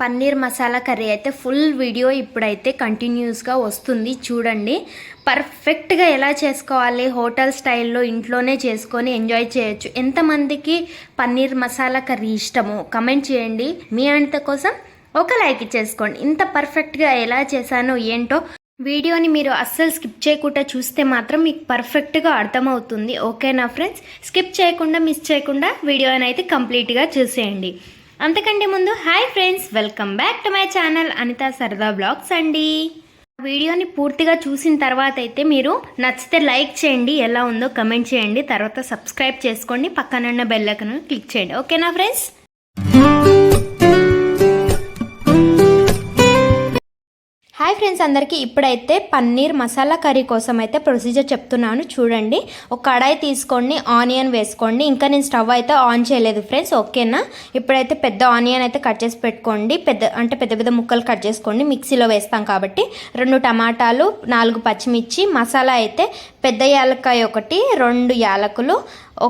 Paneer masala curry అయితే full video ఇప్పుడైతే కంటిన్యూస్గా వస్తుంది. చూడండి. పర్ఫెక్ట్గా ఎలా చేసుకోవాలి? హోటల్ స్టైల్లో ఇంట్లోనే చేసుకొని ఎంజాయ్ చేయొచ్చు. ఎంతమందికి పన్నీర్ మసాలా కర్రీ ఇష్టమో కమెంట్ చేయండి. మీ అంత కోసం ఒక లైక్ ఇచ్చేసుకోండి. ఇంత పర్ఫెక్ట్గా ఎలా చేశానో ఏంటో వీడియోని మీరు అస్సలు స్కిప్ చేయకుండా చూస్తే మాత్రం మీకు పర్ఫెక్ట్గా అర్థమవుతుంది. ఓకేనా ఫ్రెండ్స్? స్కిప్ చేయకుండా మిస్ చేయకుండా వీడియోని అయితే కంప్లీట్గా చూసేయండి. అంతకంటే ముందు hi friends welcome back to my channel Anitha Sarada blogs అండి. వీడియోని పూర్తిగా చూసిన తర్వాత అయితే మీరు నచ్చితే లైక్ చేయండి ఎలా ఉందో కమెంట్ చేయండి తర్వాత సబ్స్క్రైబ్ చేసుకోండి పక్కనున్న బెల్లకను క్లిక్ చేయండి. ఓకేనా ఫ్రెండ్స్? హాయ్ ఫ్రెండ్స్ అందరికీ ఇప్పుడైతే పన్నీర్ మసాలా కర్రీ కోసం అయితే ప్రొసీజర్ చెప్తున్నాను. చూడండి ఒక కడాయి తీసుకోండి ఆనియన్ వేసుకోండి. ఇంకా నేను స్టవ్ అయితే ఆన్ చేయలేదు ఫ్రెండ్స్ ఓకేనా? ఇప్పుడైతే పెద్ద ఆనియన్ అయితే కట్ చేసి పెట్టుకోండి. పెద్ద అంటే పెద్ద పెద్ద ముక్కలు కట్ చేసుకోండి. మిక్సీలో వేస్తాం కాబట్టి రెండు టమాటాలు నాలుగు పచ్చిమిర్చి మసాలా అయితే పెద్ద యాలక్కాయ ఒకటి రెండు యాలకులు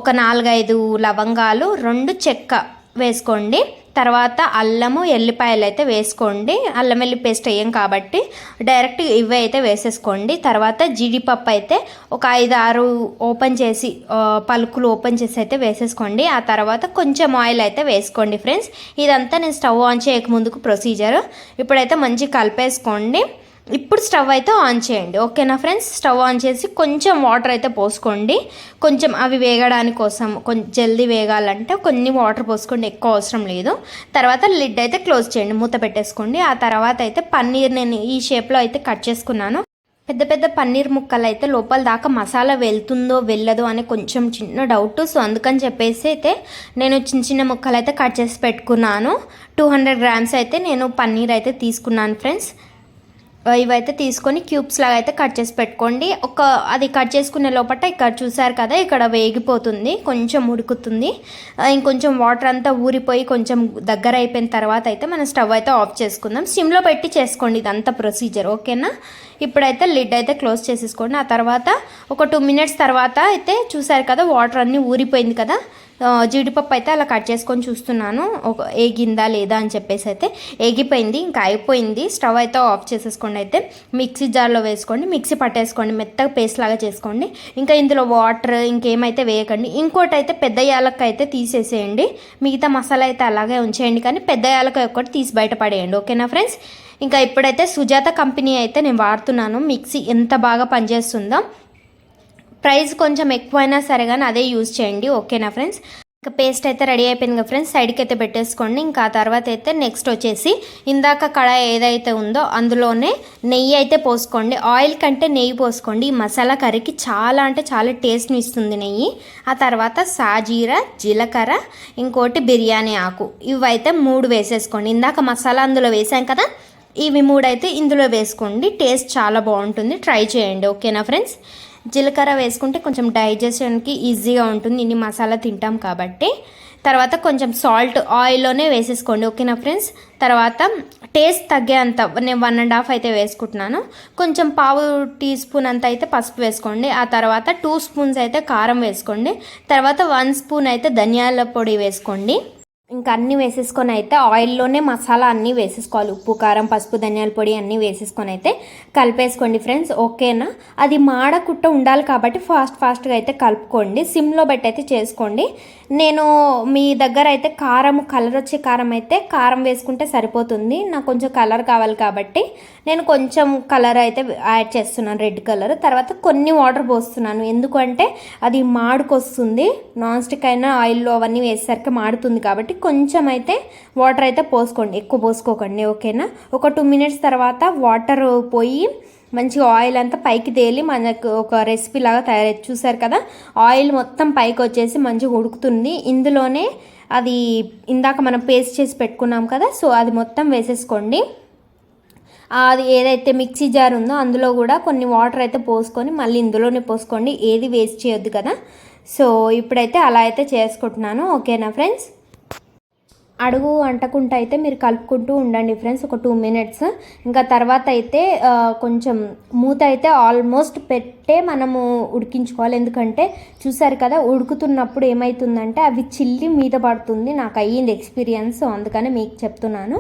ఒక నాలుగైదు లవంగాలు రెండు చెక్క వేసుకోండి. తర్వాత అల్లము ఎల్లిపాయలు అయితే వేసుకోండి. అల్లం వెల్లి పేస్ట్ వేయం కాబట్టి డైరెక్ట్ ఇవే అయితే వేసేసుకోండి. తర్వాత జీడిపప్పు అయితే ఒక ఐదు ఆరు ఓపెన్ చేసి పలుకులు ఓపెన్ చేసి అయితే వేసేసుకోండి. ఆ తర్వాత కొంచెం ఆయిల్ అయితే వేసుకోండి ఫ్రెండ్స్. ఇదంతా నేను స్టవ్ ఆన్ చేయక ముందుకు ప్రొసీజర్. ఇప్పుడైతే మంచి కలిపేసుకోండి. ఇప్పుడు స్టవ్ అయితే ఆన్ చేయండి. ఓకేనా ఫ్రెండ్స్? స్టవ్ ఆన్ చేసి కొంచెం వాటర్ అయితే పోసుకోండి. కొంచెం అవి వేగడానికి కోసం కొంచెం జల్దీ వేగాలంటే కొన్ని వాటర్ పోసుకోండి. ఎక్కువ అవసరం లేదు. తర్వాత లిడ్ అయితే క్లోజ్ చేయండి. మూత పెట్టేసుకోండి. ఆ తర్వాత అయితే పన్నీర్ నేను ఈ షేప్లో అయితే కట్ చేసుకున్నాను. పెద్ద పెద్ద పన్నీర్ ముక్కలు అయితే లోపల దాకా మసాలా వెళ్తుందో వెళ్ళదో అనే కొంచెం చిన్న డౌట్. సో అందుకని చెప్పేసి అయితే నేను చిన్న చిన్న ముక్కలు అయితే కట్ చేసి పెట్టుకున్నాను. టూ హండ్రెడ్ గ్రామ్స్ అయితే నేను పన్నీర్ అయితే తీసుకున్నాను ఫ్రెండ్స్. ఇవైతే తీసుకొని క్యూబ్స్ లాగా అయితే కట్ చేసి పెట్టుకోండి. ఒక అది కట్ చేసుకునే లోపల ఇక్కడ చూసారు కదా ఇక్కడ వేగిపోతుంది కొంచెం ఉడుకుతుంది. ఇంకొంచెం వాటర్ అంతా ఊరిపోయి కొంచెం దగ్గర అయిపోయిన తర్వాత అయితే మనం స్టవ్ అయితే ఆఫ్ చేసుకుందాం. సిమ్లో పెట్టి చేసుకోండి ఇదంతా ప్రొసీజర్ ఓకేనా? ఇప్పుడైతే లిడ్ అయితే క్లోజ్ చేసేసుకోండి. ఆ తర్వాత ఒక టూ మినిట్స్ తర్వాత అయితే చూసారు కదా వాటర్ అన్నీ ఊరిపోయింది కదా జీడిపప్పు అయితే అలా కట్ చేసుకొని చూస్తున్నాను. ఒక ఏగిందా లేదా అని చెప్పేసి అయితే ఏగిపోయింది ఇంకా అయిపోయింది. స్టవ్ అయితే ఆఫ్ చేసేసుకోండి అయితే. మిక్సీ జార్లో వేసుకోండి మిక్సీ పట్టేసుకోండి మెత్తగా పేస్ట్ లాగా చేసుకోండి. ఇంకా ఇందులో వాటర్ ఇంకేమైతే వేయకండి. ఇంకోటి అయితే పెద్ద యాలక్క అయితే తీసేసేయండి. మిగతా మసాలా అయితే అలాగే ఉంచేయండి కానీ పెద్ద యాలక్క ఒక్కటి తీసి బయట పడేయండి. ఓకేనా ఫ్రెండ్స్? ఇంకా ఇప్పుడైతే సుజాత కంపెనీ అయితే నేను వాడుతున్నాను. మిక్సీ ఎంత బాగా పనిచేస్తుందో. ప్రైస్ కొంచెం ఎక్కువైనా సరే కానీ అదే యూజ్ చేయండి. ఓకేనా ఫ్రెండ్స్ ఇంకా పేస్ట్ అయితే రెడీ అయిపోయింది కదా ఫ్రెండ్స్ సైడ్కి అయితే పెట్టేసుకోండి. ఇంకా ఆ తర్వాత అయితే నెక్స్ట్ వచ్చేసి ఇందాక కడాయి ఏదైతే ఉందో అందులోనే నెయ్యి అయితే పోసుకోండి. ఆయిల్ కంటే నెయ్యి పోసుకోండి. ఈ మసాలా కర్రీకి చాలా అంటే చాలా టేస్ట్ని ఇస్తుంది నెయ్యి. ఆ తర్వాత సాజీరా జీలకర్ర ఇంకోటి బిర్యానీ ఆకు. ఇవైతే మూడు వేసేసుకోండి. ఇందాక మసాలా అందులో వేసాం కదా ఇవి మూడైతే ఇందులో వేసుకోండి. టేస్ట్ చాలా బాగుంటుంది. ట్రై చేయండి. ఓకేనా ఫ్రెండ్స్ జీలకర్ర వేసుకుంటే కొంచెం డైజెషన్కి ఈజీగా ఉంటుంది. ఇన్ని మసాలా తింటాం కాబట్టి. తర్వాత కొంచెం సాల్ట్ ఆయిల్లోనే వేసేసుకోండి. ఓకేనా ఫ్రెండ్స్? తర్వాత టేస్ట్ తగ్గేంత నేను వన్ అండ్ హాఫ్ అయితే వేసుకుంటున్నాను. కొంచెం పావు టీ స్పూన్ అంత అయితే పసుపు వేసుకోండి. ఆ తర్వాత టూ స్పూన్స్ అయితే కారం వేసుకోండి. తర్వాత వన్ స్పూన్ అయితే ధనియాల పొడి వేసుకోండి. ఇంకా అన్నీ వేసేసుకొని అయితే ఆయిల్లోనే మసాలా అన్నీ వేసేసుకోవాలి. ఉప్పు కారం పసుపు ధనియాల పొడి అన్నీ వేసేసుకొని అయితే కలిపేసుకోండి ఫ్రెండ్స్. ఓకేనా? అది మాడకుట్ట ఉండాలి కాబట్టి ఫాస్ట్ ఫాస్ట్గా అయితే కలుపుకోండి. సిమ్లో పెట్టి అయితే చేసుకోండి. నేను మీ దగ్గర అయితే కారం కలర్ వచ్చే కారం అయితే కారం వేసుకుంటే సరిపోతుంది. నాకు కొంచెం కలర్ కావాలి కాబట్టి నేను కొంచెం కలర్ అయితే యాడ్ చేస్తున్నాను రెడ్ కలర్. తర్వాత కొన్ని వాటర్ పోస్తున్నాను. ఎందుకంటే అది మాడుకొస్తుంది. నాన్ స్టిక్ అయినా ఆయిల్లో అవన్నీ వేసేసరికి మాడుతుంది కాబట్టి కొంచెం అయితే వాటర్ అయితే పోసుకోండి. ఎక్కువ పోసుకోకండి ఓకేనా? ఒక టూ మినిట్స్ తర్వాత వాటర్ పోయి మంచిగా ఆయిల్ అంతా పైకి తేలి మనకు ఒక రెసిపీ లాగా తయారై చూసారు కదా? ఆయిల్ మొత్తం పైకి వచ్చేసి మంచిగా ఉడుకుతుంది. ఇందులోనే అది ఇందాక మనం పేస్ట్ చేసి పెట్టుకున్నాం కదా సో అది మొత్తం వేసేసుకోండి. అది ఏదైతే మిక్సీ జార్ ఉందో అందులో కూడా కొన్ని వాటర్ అయితే పోసుకొని మళ్ళీ ఇందులోనే పోసుకోండి. ఏది వేస్ట్ చేయొద్దు కదా. సో ఇప్పుడైతే అలా అయితే చేసుకుంటున్నాను. ఓకేనా ఫ్రెండ్స్ అడుగు అంటకుండా అయితే మీరు కలుపుకుంటూ ఉండండి ఫ్రెండ్స్ ఒక టూ మినిట్స్ ఇంకా తర్వాత అయితే కొంచెం మూత అయితే ఆల్మోస్ట్ పెట్టే మనము ఉడికించుకోవాలి. ఎందుకంటే చూసారు కదా ఉడుకుతున్నప్పుడు ఏమవుతుందంటే అవి చిల్లి మీద పడుతుంది. నాకు అయ్యింది ఎక్స్పీరియన్స్ అందుకని మీకు చెప్తున్నాను.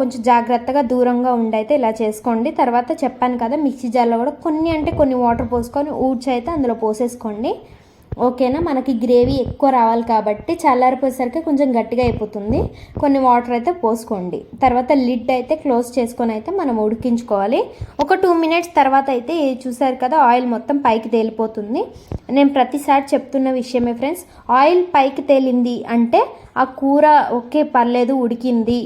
కొంచెం జాగ్రత్తగా దూరంగా ఉండైతే ఇలా చేసుకోండి. తర్వాత చెప్పాను కదా మిక్సీ జార్లో కూడా కొన్ని అంటే కొన్ని వాటర్ పోసుకొని ఊడ్చి అయితే అందులో పోసేసుకోండి. ఓకేనా? మనకి గ్రేవీ ఎక్కువ రావాలి కాబట్టి చల్లారిపోయేసరికి కొంచెం గట్టిగా అయిపోతుంది. కొన్ని వాటర్ అయితే పోసుకోండి. తర్వాత లిడ్ అయితే క్లోజ్ చేసుకొని అయితే మనం ఉడికించుకోవాలి. ఒక టూ మినిట్స్ తర్వాత అయితే చూసారు కదా ఆయిల్ మొత్తం పైకి తేలిపోతుంది. నేను ప్రతిసారి చెప్తున్న విషయమే ఫ్రెండ్స్ ఆయిల్ పైకి తేలింది అంటే ఆ కూర ఓకే పర్లేదు ఉడికింది.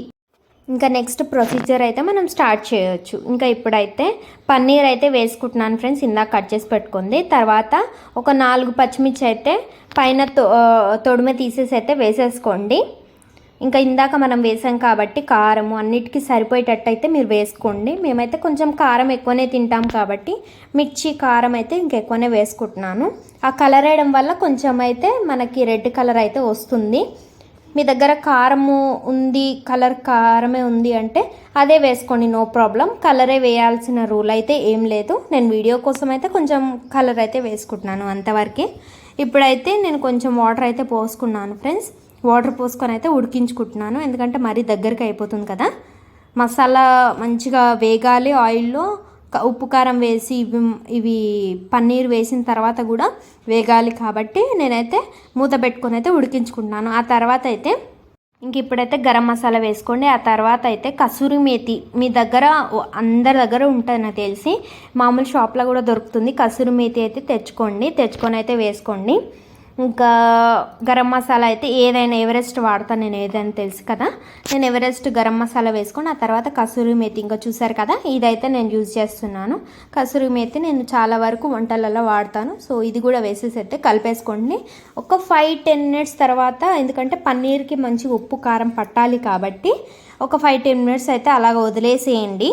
ఇంకా నెక్స్ట్ ప్రొసీజర్ అయితే మనం స్టార్ట్ చేయొచ్చు. ఇంకా ఇప్పుడైతే పన్నీర్ అయితే వేసుకుంటున్నాను ఫ్రెండ్స్ ఇందాక కట్ చేసి పెట్టుకుంది. తర్వాత ఒక నాలుగు పచ్చిమిర్చి అయితే పైన తొ తీసేసి అయితే వేసేసుకోండి. ఇంకా ఇందాక మనం వేసాం కాబట్టి కారము అన్నిటికీ సరిపోయేటట్టు అయితే మీరు వేసుకోండి. మేమైతే కొంచెం కారం ఎక్కువనే తింటాం కాబట్టి మిర్చి కారం అయితే ఇంకెక్కువనే వేసుకుంటున్నాను. ఆ కలర్ వేయడం వల్ల కొంచెం అయితే మనకి రెడ్ కలర్ అయితే వస్తుంది. మీ దగ్గర కారము ఉంది కలర్ కారమే ఉంది అంటే అదే వేసుకోండి నో ప్రాబ్లం. కలరే వేయాల్సిన రూల్ అయితే ఏం లేదు. నేను వీడియో కోసం అయితే కొంచెం కలర్ అయితే వేసుకుంటున్నాను అంతవరకే. ఇప్పుడైతే నేను కొంచెం వాటర్ అయితే పోసుకున్నాను ఫ్రెండ్స్. వాటర్ పోసుకొని అయితే ఉడికించుకుంటున్నాను. ఎందుకంటే మరీ దగ్గరికి అయిపోతుంది కదా. మసాలా మంచిగా వేగాలి ఆయిల్లో. ఉప్పు కారం వేసి ఇవి ఇవి పన్నీర్ వేసిన తర్వాత కూడా వేగాలి కాబట్టి నేనైతే మూత పెట్టుకొని అయితే ఉడికించుకుంటున్నాను. ఆ తర్వాత అయితే ఇంక ఇప్పుడైతే గరం మసాలా వేసుకోండి. ఆ తర్వాత అయితే కసూరి మేతి మీ దగ్గర అందరి దగ్గర ఉంటుంది నాకు తెలిసి. మామూలు షాప్లో కూడా దొరుకుతుంది. కసూరి మేతి అయితే తెచ్చుకోండి. తెచ్చుకొని అయితే వేసుకోండి. ఇంకా గరం మసాలా అయితే ఏదైనా ఎవరెస్ట్ వాడతాను నేను ఏదైనా తెలుసు కదా. నేను ఎవరెస్ట్ గరం మసాలా వేసుకొని ఆ తర్వాత కసూరి మేతి ఇంకా చూసారు కదా ఇదైతే నేను యూజ్ చేస్తున్నాను. కసూరి మేతి నేను చాలా వరకు వంటలలో వాడతాను. సో ఇది కూడా వేసేసి అయితే కలిపేసుకోండి. ఒక ఫైవ్ టెన్ మినిట్స్ తర్వాత ఎందుకంటే పన్నీర్కి మంచి ఉప్పు కారం పట్టాలి కాబట్టి ఒక ఫైవ్ టెన్ మినిట్స్ అయితే అలాగ వదిలేసేయండి.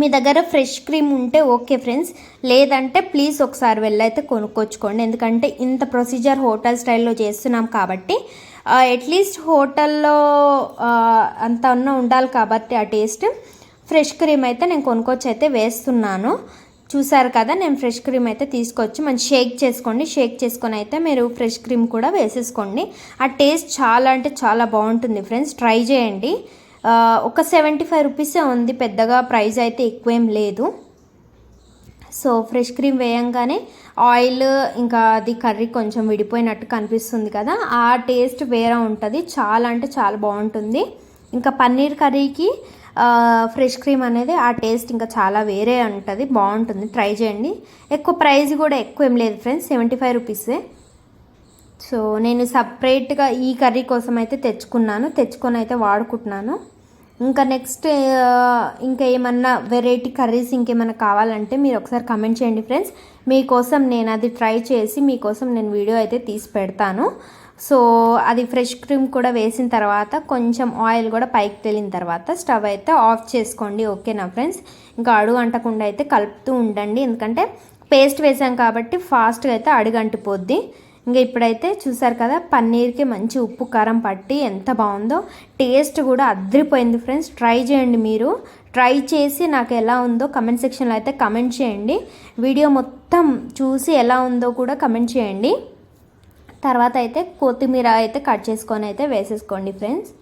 మీ దగ్గర ఫ్రెష్ క్రీమ్ ఉంటే ఓకే ఫ్రెండ్స్ లేదంటే ప్లీజ్ ఒకసారి వెళ్ళైతే కొనుక్కొచ్చుకోండి. ఎందుకంటే ఇంత ప్రొసీజర్ హోటల్ స్టైల్లో చేస్తున్నాం కాబట్టి అట్లీస్ట్ హోటల్లో అంత ఉన్న ఉండాలి కాబట్టి ఆ టేస్ట్ ఫ్రెష్ క్రీమ్ అయితే నేను కొనుక్కొచ్చి అయితే వేస్తున్నాను. చూసారు కదా నేను ఫ్రెష్ క్రీమ్ అయితే తీసుకొచ్చి మంచి షేక్ చేసుకోండి. షేక్ చేసుకొని అయితే మీరు ఫ్రెష్ క్రీమ్ కూడా వేసేసుకోండి. ఆ టేస్ట్ చాలా అంటే చాలా బాగుంటుంది ఫ్రెండ్స్ ట్రై చేయండి. ఒక సెవెంటీ ఫైవ్ రూపీసే ఉంది. పెద్దగా ప్రైస్ అయితే ఎక్కువేం లేదు. సో ఫ్రెష్ క్రీమ్ వేయంగానే ఆయిల్ ఇంకా అది కర్రీ కొంచెం విడిపోయినట్టు కనిపిస్తుంది కదా. ఆ టేస్ట్ వేరే ఉంటుంది. చాలా అంటే చాలా బాగుంటుంది. ఇంకా పన్నీర్ కర్రీకి ఫ్రెష్ క్రీమ్ అనేది ఆ టేస్ట్ ఇంకా చాలా వేరే ఉంటుంది. బాగుంటుంది. ట్రై చేయండి. ఎక్కువ ప్రైస్ కూడా ఎక్కువ ఏం లేదు ఫ్రెండ్స్. సెవెంటీ ఫైవ్ రూపీసే. సో నేను సపరేట్గా ఈ కర్రీ కోసం అయితే తెచ్చుకున్నాను. తెచ్చుకొని అయితే వాడుకుంటున్నాను. ఇంకా నెక్స్ట్ ఇంకా ఏమన్నా వెరైటీ కర్రీస్ ఇంకేమైనా కావాలంటే మీరు ఒకసారి కమెంట్ చేయండి ఫ్రెండ్స్ మీకోసం నేను అది ట్రై చేసి మీకోసం నేను వీడియో అయితే తీసి పెడతాను. సో అది ఫ్రెష్ క్రీమ్ కూడా వేసిన తర్వాత కొంచెం ఆయిల్ కూడా పైకి తేలిన తర్వాత స్టవ్ అయితే ఆఫ్ చేసుకోండి. ఓకేనా ఫ్రెండ్స్ ఇంకా అడుగు అంటకుండా అయితే కలుపుతూ ఉండండి. ఎందుకంటే పేస్ట్ వేసాం కాబట్టి ఫాస్ట్గా అయితే అడుగు అంటిపోద్ది ఇంకా ఇప్పుడైతే చూసారు కదా పన్నీర్కి మంచి ఉప్పు కారం పట్టి ఎంత బాగుందో. టేస్ట్ కూడా అద్రిపోయింది ఫ్రెండ్స్. ట్రై చేయండి మీరు. ట్రై చేసి నాకు ఎలా ఉందో కమెంట్ సెక్షన్లో అయితే కమెంట్ చేయండి. వీడియో మొత్తం చూసి ఎలా ఉందో కూడా కమెంట్ చేయండి. తర్వాత అయితే కొత్తిమీర అయితే కట్ చేసుకొని అయితే వేసేసుకోండి ఫ్రెండ్స్.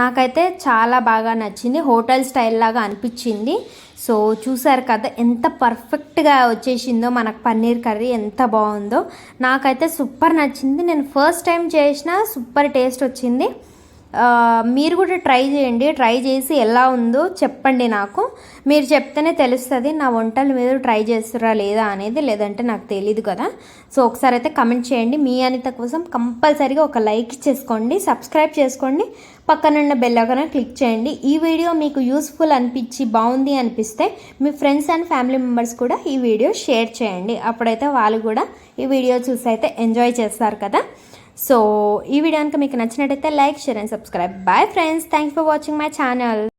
నాకైతే చాలా బాగా నచ్చింది. హోటల్ స్టైల్ లాగా అనిపించింది. సో చూసారు కదా ఎంత పర్ఫెక్ట్గా వచ్చేసిందో మనకు పన్నీర్ కర్రీ ఎంత బాగుందో. నాకైతే సూపర్ నచ్చింది. నేను ఫస్ట్ టైం చేసిన సూపర్ టేస్ట్ వచ్చింది. మీరు కూడా ట్రై చేయండి. ట్రై చేసి ఎలా ఉందో చెప్పండి నాకు. మీరు చెప్తేనే తెలుస్తుంది నా వంటలు మీరు ట్రై చేస్తురా లేదా అనేది లేదంటే నాకు తెలియదు కదా. సో ఒకసారి అయితే కమెంట్ చేయండి. మీ అనిత కోసం కంపల్సరీగా ఒక లైక్ ఇచ్చేసుకోండి సబ్స్క్రైబ్ చేసుకోండి. పక్కనున్న బెల్ ఐకాన్ క్లిక్ చేయండి. ఈ వీడియో మీకు యూస్ఫుల్ అనిపించి బాగుంది అనిపిస్తే మీ ఫ్రెండ్స్ అండ్ ఫ్యామిలీ మెంబర్స్ కూడా ఈ వీడియో షేర్ చేయండి. అప్పుడైతే వాళ్ళు కూడా ఈ వీడియో చూసి అయితే ఎంజాయ్ చేస్తారు కదా. సో ఈ వీడియో కనుక మీకు నచ్చినట్టయితే like share and subscribe bye friends thanks for watching my channel